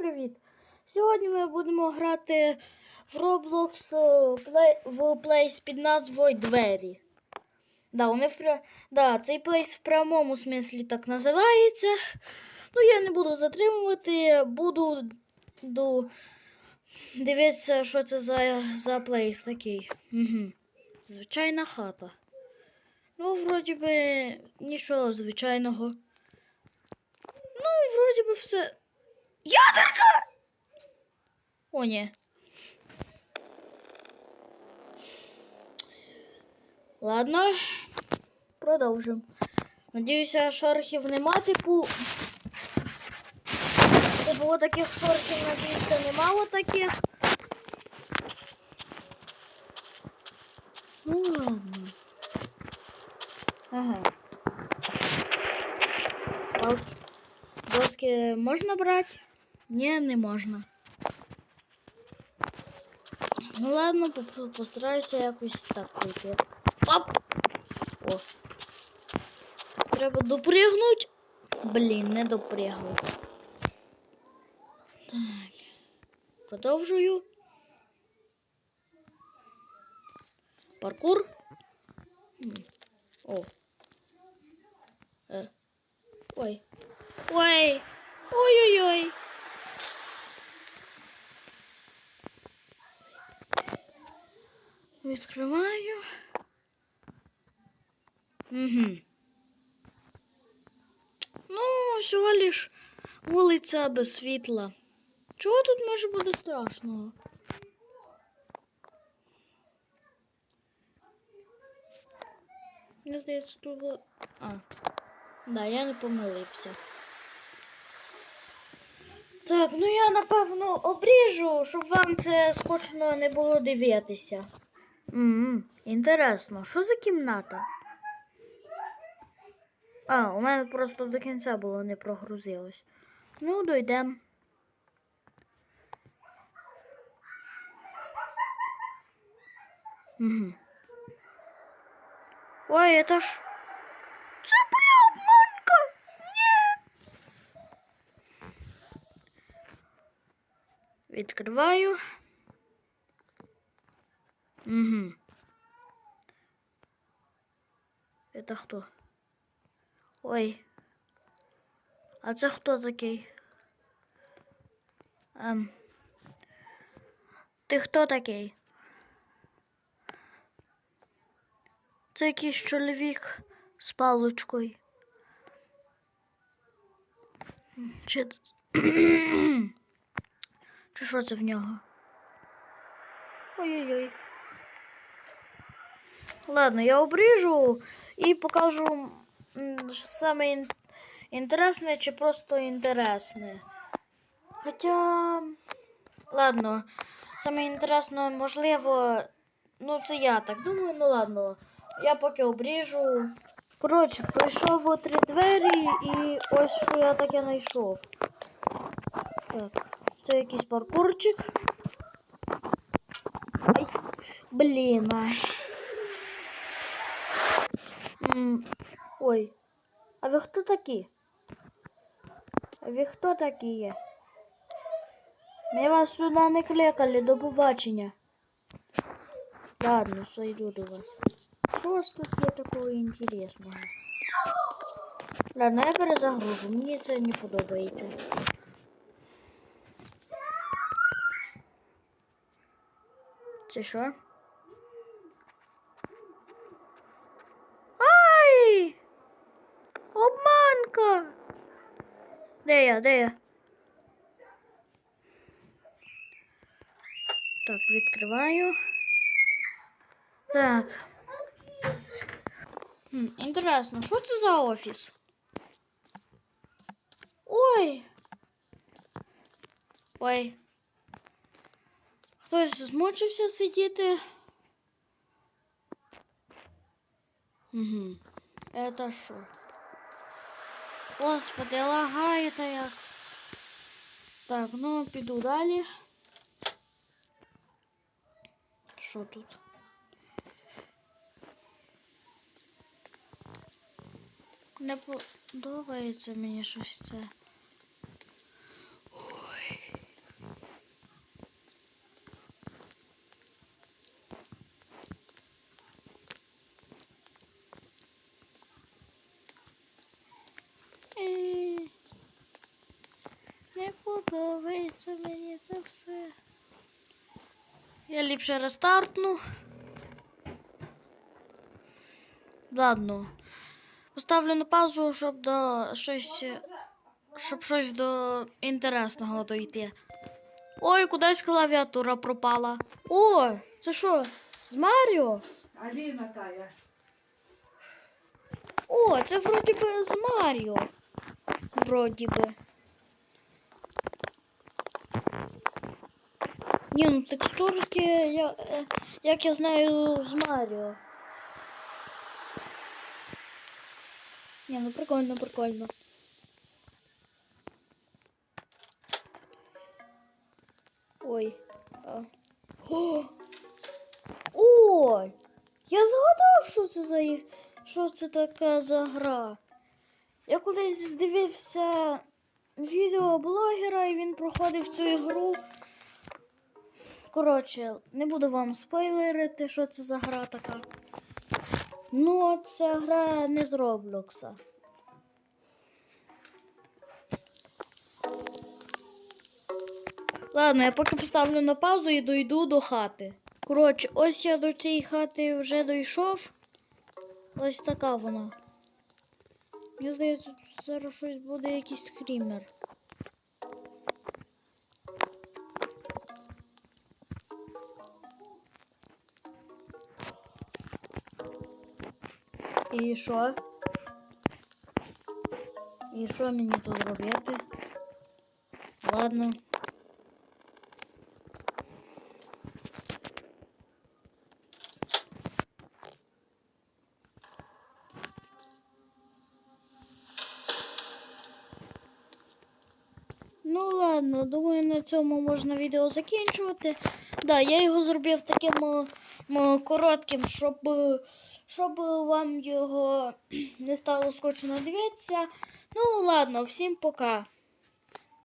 привіт! Сьогодні ми будемо грати в Roblox е, в плейс під назвою Двері. Да, вони в, да, цей плейс в прямому смислі так називається. Ну, я не буду затримувати, буду, буду дивитися, що це за, за плейс такий. Угу. Звичайна хата. Ну, вроді би, нічого звичайного. Ну, вроді би все. Ядерка! О, ні. Ладно, продовжимо. Надіюся, шорохів нема, типу. Типу таких шорохів, надіюся, нема таких. Ну ладно. Ага. Палки. Доски можна брати? Ні, не можна. Ну ладно, постараюся якось так пройти. Оп! О. Треба допригнути. Блін, не допригнув. Так. Продовжую. Паркур. О. Е. Ой. Ой. Ой-ой-ой. Відкриваю. Угу. Ну, всього лиш вулиця без світла. Чого тут може бути страшного? Мені здається, тут було... А. Да, я не помилився. Так, ну я напевно обріжу, щоб вам це скучно не було дивитися. Ммм, інтересно, що за кімната? А, у мене просто до кінця було не прогрузилось. Ну, дойдем. Угу. Ой, это ж... Це була обманка! Ні! Відкриваю. Угу. Это хто? Ой. А це хто такий? Ем. Ти хто такий? Це якийсь чоловік з паличкою. Чи... Чи що це в нього? Ой-ой-ой. Ладно, я обріжу і покажу саме ін- інтересне чи просто інтересне. Хоча, ладно, саме інтересне, можливо, ну це я так думаю, ну ладно. Я поки обріжу. Коротше, пройшов у три двері і ось що я таке знайшов. Так, це якийсь паркурчик. Ай, блін. ай. М, Ой, а ви хто такі? А ви хто такі є? Ми вас сюди не кликали, до побачення. Ладно, сойду до вас. Що у вас тут є такого інтересного? Ладно, я перезагружу, мені це не подобається. Це що? Ай! Обманка! Де я, де я? Так, відкриваю. Так. Хм, інтересно, що це за офіс? Ой. Ой. Хтось змучився сидіти. Угу. Это що? Господи, лагаю то я. Так, ну піду далі. Що тут? Не подобається мені щось це. Ой. Не подобається мені це все. Я ліпше рестартну. Ладно. Поставлю на паузу, щоб до щось. Щоб щось до інтересного дойти. Ой, кудись клавіатура пропала. О, це що? З Маріо? Аліна тая. О, це вроді би з Маріо. Вроді би. Ні, ну текстурки, я, е, як я знаю, з Маріо. Ні, ну прикольно, прикольно. Ой. А. О! Ой! Я згадав, що це за що це така за гра. Я колись дивився відео блогера, і він проходив цю ігру. Коротше, не буду вам спойлерити, що це за гра така. Ну, це гра не з Роблокса. Ладно, я поки поставлю на паузу і дойду до хати. Коротше, ось я до цієї хати вже дійшов. Ось така вона. Мені здається, зараз щось буде якийсь скрімер. І що? І що мені тут робити? Ладно. Ну ладно, думаю, на цьому можна відео закінчувати. Да, я його зробив таким е, коротким, щоб, е, щоб вам його не стало скучно дивитися. Ну ладно, всім пока.